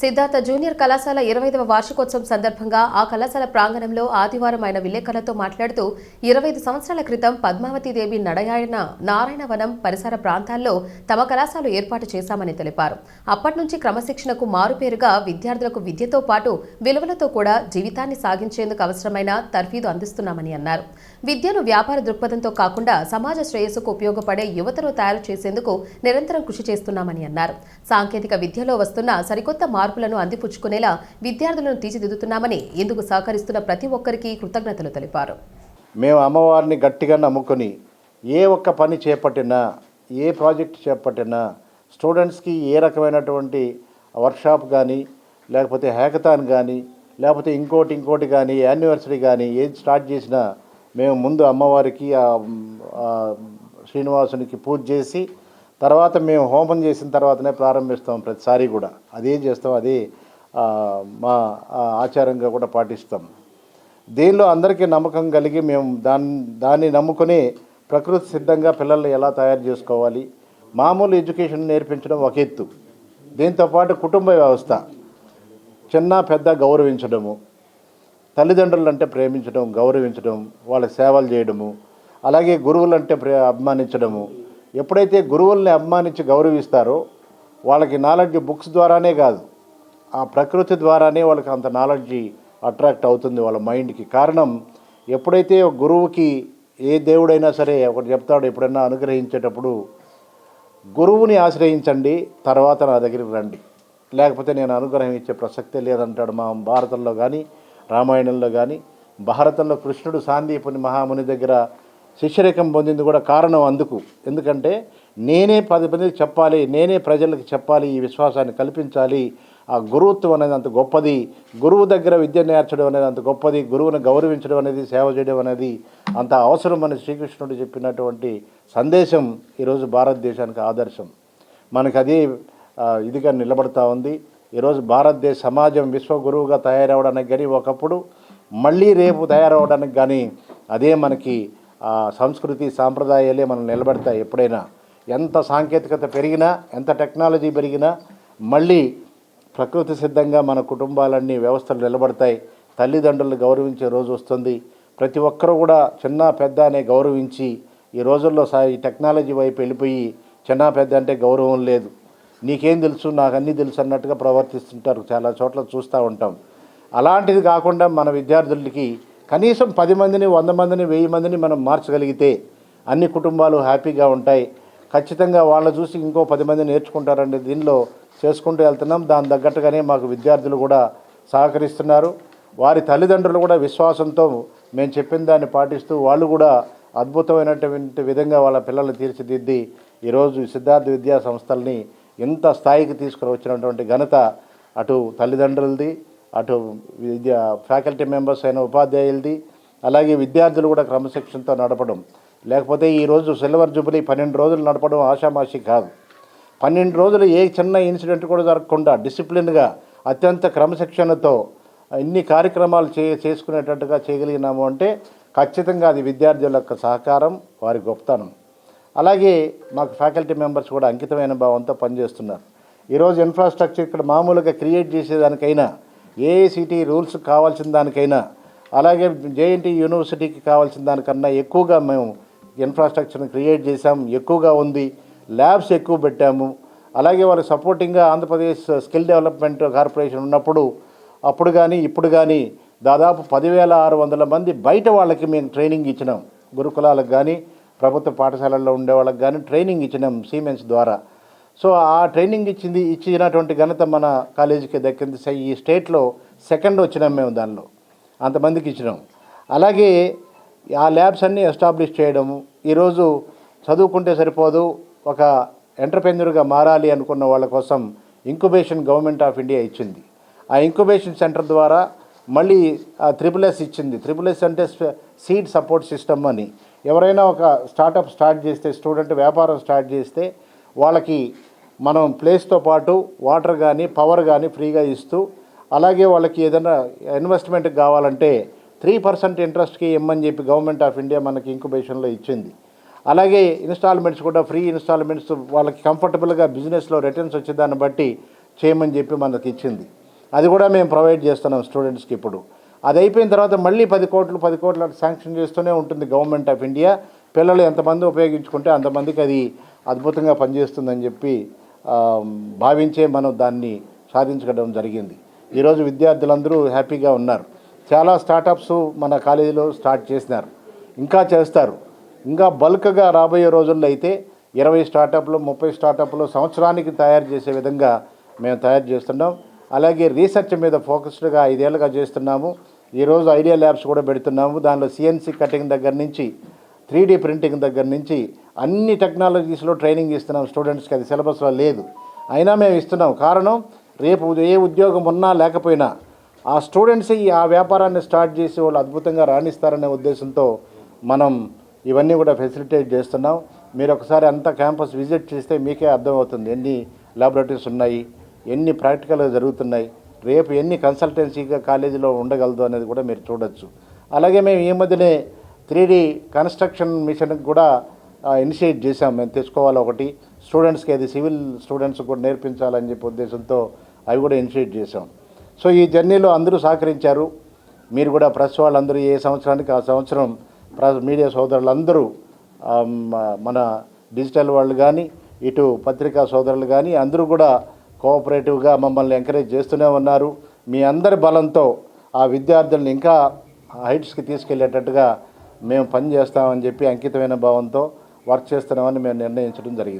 Siddhartha junior కళాశాల ఇరవైదవ వార్షికోత్సవం సందర్భంగా ఆ కళాశాల ప్రాంగణంలో ఆదివారం ఆయన విలేకరులతో మాట్లాడుతూ ఇరవై ఐదు సంవత్సరాల క్రితం పద్మావతీదేవి నడయాయన నారాయణవనం పరిసర ప్రాంతాల్లో తమ కళాశాల ఏర్పాటు చేశామని తెలిపారు. అప్పటి నుంచి క్రమశిక్షణకు మారుపేరుగా విద్యార్థులకు విద్యతో పాటు విలువలతో కూడా జీవితాన్ని సాగించేందుకు అవసరమైన తర్ఫీదు అందిస్తున్నామని అన్నారు. విద్యను వ్యాపార దృక్పథంతో కాకుండా సమాజ శ్రేయస్సుకు ఉపయోగపడే యువతను తయారు చేసేందుకు నిరంతరం కృషి చేస్తున్నామని అన్నారు. సాంకేతిక విద్యలో వస్తున్న సరికొత్త మార్పులను అందిపుచ్చుకునేలా విద్యార్థులను తీర్చిదిద్దుతున్నామని ఇందుకు సహకరిస్తున్న ప్రతి ఒక్కరికి కృతజ్ఞతలు తెలిపారు. మేము అమ్మవారిని గట్టిగా నమ్ముకొని ఏ ఒక్క పని చేపట్టినా ఏ ప్రాజెక్ట్ చేపట్టినా స్టూడెంట్స్కి ఏ రకమైనటువంటి వర్క్షాప్ కానీ లేకపోతే హ్యాకథాన్ కానీ లేకపోతే ఇంకోటి ఇంకోటి కానీ యానివర్సరీ కానీ ఏది స్టార్ట్ చేసినా మేము ముందు అమ్మవారికి శ్రీనివాసునికి పూజ చేసి తర్వాత మేము హోమం చేసిన తర్వాతనే ప్రారంభిస్తాం ప్రతిసారి కూడా. అదే చేస్తాం? అది మా ఆచారంగా కూడా పాటిస్తాం. దీనిలో అందరికీ నమ్మకం కలిగి మేము దాన్ని దాన్ని నమ్ముకొని ప్రకృతి సిద్ధంగా పిల్లల్ని ఎలా తయారు చేసుకోవాలి? మామూలు ఎడ్యుకేషన్ నేర్పించడం ఒక ఎత్తు. దీంతోపాటు కుటుంబ వ్యవస్థ చిన్న పెద్ద గౌరవించడము తల్లిదండ్రులంటే ప్రేమించడం గౌరవించడం వాళ్ళ సేవలు చేయడము అలాగే గురువులంటే ప్రే అభిమానించడము ఎప్పుడైతే గురువుల్ని అభిమానించి గౌరవిస్తారో వాళ్ళకి నాలెడ్జ్ బుక్స్ ద్వారానే కాదు ఆ ప్రకృతి ద్వారానే వాళ్ళకి అంత నాలెడ్జ్ అట్రాక్ట్ అవుతుంది వాళ్ళ మైండ్కి. కారణం ఎప్పుడైతే ఒక గురువుకి ఏ దేవుడైనా సరే ఒకటి చెప్తాడు ఎప్పుడైనా అనుగ్రహించేటప్పుడు గురువుని ఆశ్రయించండి తర్వాత నా దగ్గరికి రండి. లేకపోతే నేను అనుగ్రహం ఇచ్చే ప్రసక్తే లేదంటాడు మా భారతంలో కానీ రామాయణంలో కానీ భారతంలో కృష్ణుడు సాందీపుని మహాముని దగ్గర శిష్యరేఖం పొందింది కూడా కారణం అందుకు. ఎందుకంటే నేనే పది మందికి చెప్పాలి నేనే ప్రజలకు చెప్పాలి ఈ విశ్వాసాన్ని కల్పించాలి. ఆ గురువుత్వం అనేది అంత గొప్పది. గురువు దగ్గర విద్య నేర్చడం అనేది అంత గొప్పది. గురువుని గౌరవించడం అనేది సేవ చేయడం అనేది అంత అవసరం అని శ్రీకృష్ణుడు చెప్పినటువంటి సందేశం ఈరోజు భారతదేశానికి ఆదర్శం. మనకు అది ఇదిగా నిలబడతా ఉంది. ఈరోజు భారతదేశ సమాజం విశ్వగురువుగా తయారవడానికి కానీ ఒకప్పుడు మళ్ళీ రేపు తయారవడానికి కానీ అదే మనకి సంస్కృతి సాంప్రదాయాలే మనం నిలబడతాయి ఎప్పుడైనా. ఎంత సాంకేతికత పెరిగినా ఎంత టెక్నాలజీ పెరిగినా మళ్ళీ ప్రకృతి సిద్ధంగా మన కుటుంబాలన్నీ వ్యవస్థలు నిలబడతాయి. తల్లిదండ్రులు గౌరవించే రోజు వస్తుంది. ప్రతి ఒక్కరూ కూడా చిన్న పెద్ద అనే గౌరవించి ఈ రోజుల్లో సా ఈ టెక్నాలజీ వైపు వెళ్ళిపోయి చిన్న పెద్ద అంటే గౌరవం లేదు. నీకేం తెలుసు? నాకు అన్నీ తెలుసు అన్నట్టుగా ప్రవర్తిస్తుంటారు. చాలా చోట్ల చూస్తూ ఉంటాం. అలాంటిది కాకుండా మన విద్యార్థులకి కనీసం పది మందిని వంద మందిని వెయ్యి మందిని మనం మార్చగలిగితే అన్ని కుటుంబాలు హ్యాపీగా ఉంటాయి. ఖచ్చితంగా వాళ్ళని చూసి ఇంకో పది మంది నేర్చుకుంటారండి. దీనిలో చేసుకుంటూ వెళ్తున్నాం. దాని తగ్గట్టుగానే మాకు విద్యార్థులు కూడా సహకరిస్తున్నారు. వారి తల్లిదండ్రులు కూడా విశ్వాసంతో మేము చెప్పిన దాన్ని పాటిస్తూ వాళ్ళు కూడా అద్భుతమైనటువంటి విధంగా వాళ్ళ పిల్లల్ని తీర్చిదిద్ది ఈరోజు సిద్ధార్థ విద్యా సంస్థల్ని ఇంత స్థాయికి తీసుకుని వచ్చినటువంటి ఘనత అటు తల్లిదండ్రులది అటు విద్యా ఫ్యాకల్టీ మెంబర్స్ అయిన ఉపాధ్యాయులది అలాగే విద్యార్థులు కూడా క్రమశిక్షణతో నడపడం. లేకపోతే ఈరోజు సిల్వర్ జూబిలీ పన్నెండు రోజులు నడపడం ఆషామాషి కాదు. పన్నెండు రోజులు ఏ చిన్న ఇన్సిడెంట్ కూడా జరగకుండా డిసిప్లిన్గా అత్యంత క్రమశిక్షణతో ఇన్ని కార్యక్రమాలు చే చేసుకునేటట్టుగా చేయగలిగినాము అంటే ఖచ్చితంగా అది విద్యార్థుల యొక్క సహకారం వారి గొప్పతనం. అలాగే మాకు ఫ్యాకల్టీ మెంబర్స్ కూడా అంకితమైన భావంతో పనిచేస్తున్నారు. ఈరోజు ఇన్ఫ్రాస్ట్రక్చర్ ఇక్కడ మామూలుగా క్రియేట్ చేసేదానికైనా ఏఐసిటి రూల్స్ కావాల్సిన దానికైనా అలాగే జేఎన్టీ యూనివర్సిటీకి కావాల్సిన దానికన్నా ఎక్కువగా మేము ఇన్ఫ్రాస్ట్రక్చర్ని క్రియేట్ చేసాము ఎక్కువగా ఉంది ల్యాబ్స్ ఎక్కువ పెట్టాము. అలాగే వాళ్ళు సపోర్టింగ్గా ఆంధ్రప్రదేశ్ స్కిల్ డెవలప్మెంట్ కార్పొరేషన్ ఉన్నప్పుడు అప్పుడు కానీ ఇప్పుడు కానీ దాదాపు పదివేల ఆరు వందల మంది బయట వాళ్ళకి మేము ట్రైనింగ్ ఇచ్చినాం. గురుకులాలకు కానీ ప్రభుత్వ పాఠశాలల్లో ఉండే వాళ్ళకి కానీ ట్రైనింగ్ ఇచ్చినాం సీమెన్స్ ద్వారా. సో ఆ ట్రైనింగ్ ఇచ్చింది ఇచ్చినటువంటి ఘనత మన కాలేజీకి దక్కింది. ఈ స్టేట్లో సెకండ్ వచ్చినాం మేము దానిలో. అంతమందికి ఇచ్చినాం. అలాగే ఆ ల్యాబ్స్ అన్నీ ఎస్టాబ్లిష్ చేయడము ఈరోజు చదువుకుంటే సరిపోదు ఒక ఎంటర్ప్రెన్యూర్గా మారాలి అనుకున్న వాళ్ళ కోసం ఇంక్యుబేషన్ గవర్నమెంట్ ఆఫ్ ఇండియా ఇచ్చింది. ఆ ఇంక్యుబేషన్ సెంటర్ ద్వారా మళ్ళీ ఆ త్రిపుల్ ఎస్ ఇచ్చింది. త్రిపుల్ ఎస్ అంటే సీడ్ సపోర్ట్ సిస్టమ్ అని. ఎవరైనా ఒక స్టార్టప్ స్టార్ట్ చేస్తే స్టూడెంట్ వ్యాపారం స్టార్ట్ చేస్తే వాళ్ళకి మనం ప్లేస్తో పాటు వాటర్ కానీ పవర్ కానీ ఫ్రీగా ఇస్తూ అలాగే వాళ్ళకి ఏదైనా ఇన్వెస్ట్మెంట్ కావాలంటే త్రీ పర్సెంట్ ఇంట్రెస్ట్కి ఇమ్మని చెప్పి గవర్నమెంట్ ఆఫ్ ఇండియా మనకి ఇంక్యుబేషన్లో ఇచ్చింది. అలాగే ఇన్స్టాల్మెంట్స్ కూడా ఫ్రీ ఇన్స్టాల్మెంట్స్ వాళ్ళకి కంఫర్టబుల్గా బిజినెస్లో రిటర్న్స్ వచ్చేదాన్ని బట్టి చేయమని చెప్పి మనకి ఇచ్చింది. అది కూడా మేము ప్రొవైడ్ చేస్తున్నాం స్టూడెంట్స్కి ఇప్పుడు. అది అయిపోయిన తర్వాత మళ్ళీ పది కోట్లు పది కోట్లు శాంక్షన్ చేస్తూనే ఉంటుంది గవర్నమెంట్ ఆఫ్ ఇండియా. పిల్లలు ఎంతమంది ఉపయోగించుకుంటే అంతమందికి అది అద్భుతంగా పనిచేస్తుందని చెప్పి భావించే మనం దాన్ని సాధించడం జరిగింది. ఈరోజు విద్యార్థులందరూ హ్యాపీగా ఉన్నారు. చాలా స్టార్టప్స్ మన కాలేజీలో స్టార్ట్ చేసినారు. ఇంకా చేస్తారు. ఇంకా బల్క్గా రాబోయే రోజుల్లో అయితే ఇరవై స్టార్టప్లు ముప్పై స్టార్టప్లు సంవత్సరానికి తయారు చేసే విధంగా మేము తయారు చేస్తున్నాం. అలాగే రీసెర్చ్ మీద ఫోకస్డ్గా ఐదేళ్ళుగా చేస్తున్నాము. ఈరోజు ఐడియా ల్యాబ్స్ కూడా పెడుతున్నాము. దానిలో సిఎన్సి కటింగ్ దగ్గర నుంచి త్రీ డీ ప్రింటింగ్ దగ్గర నుంచి అన్ని టెక్నాలజీస్లో ట్రైనింగ్ ఇస్తున్నాం స్టూడెంట్స్కి అది సిలబస్లో లేదు. అయినా మేము ఇస్తున్నాం. కారణం రేపు ఏ ఉద్యోగం ఉన్నా లేకపోయినా ఆ స్టూడెంట్స్ ఈ ఆ వ్యాపారాన్ని స్టార్ట్ చేసి వాళ్ళు అద్భుతంగా రాణిస్తారనే ఉద్దేశంతో మనం ఇవన్నీ కూడా ఫెసిలిటేట్ చేస్తున్నాం. మీరు ఒకసారి అంతా క్యాంపస్ విజిట్ చేస్తే మీకే అర్థమవుతుంది. ఎన్ని ల్యాబొరేటరీస్ ఉన్నాయి ఎన్ని ప్రాక్టికల్ జరుగుతున్నాయి రేపు ఎన్ని కన్సల్టెన్సీగా కాలేజీలో ఉండగలదు అనేది కూడా మీరు చూడొచ్చు. అలాగే మేము ఈ మధ్యనే త్రీ డి కన్స్ట్రక్షన్ మిషన్కి కూడా ఇనిషియేట్ చేశాం. మేము తెచ్చుకోవాలి ఒకటి. స్టూడెంట్స్కి అది సివిల్ స్టూడెంట్స్ కూడా నేర్పించాలని చెప్పి ఉద్దేశంతో అవి కూడా ఇనిషియేట్ చేశాం. సో ఈ జర్నీలో అందరూ సహకరించారు. మీరు కూడా ప్రెస్ వాళ్ళందరూ ఏ సంవత్సరానికి ఆ సంవత్సరం మీడియా సోదరులందరూ మన డిజిటల్ వాళ్ళు కానీ ఇటు పత్రికా సోదరులు కానీ అందరూ కూడా కోఆపరేటివ్గా మమ్మల్ని ఎంకరేజ్ చేస్తూనే ఉన్నారు. మీ అందరి బలంతో ఆ విద్యార్థుల్ని ఇంకా హైట్స్కి తీసుకెళ్ళేటట్టుగా మేము పని చేస్తామని చెప్పి అంకితమైన భావంతో వర్క్ చేస్తున్నామని మేము నిర్ణయించడం జరిగింది.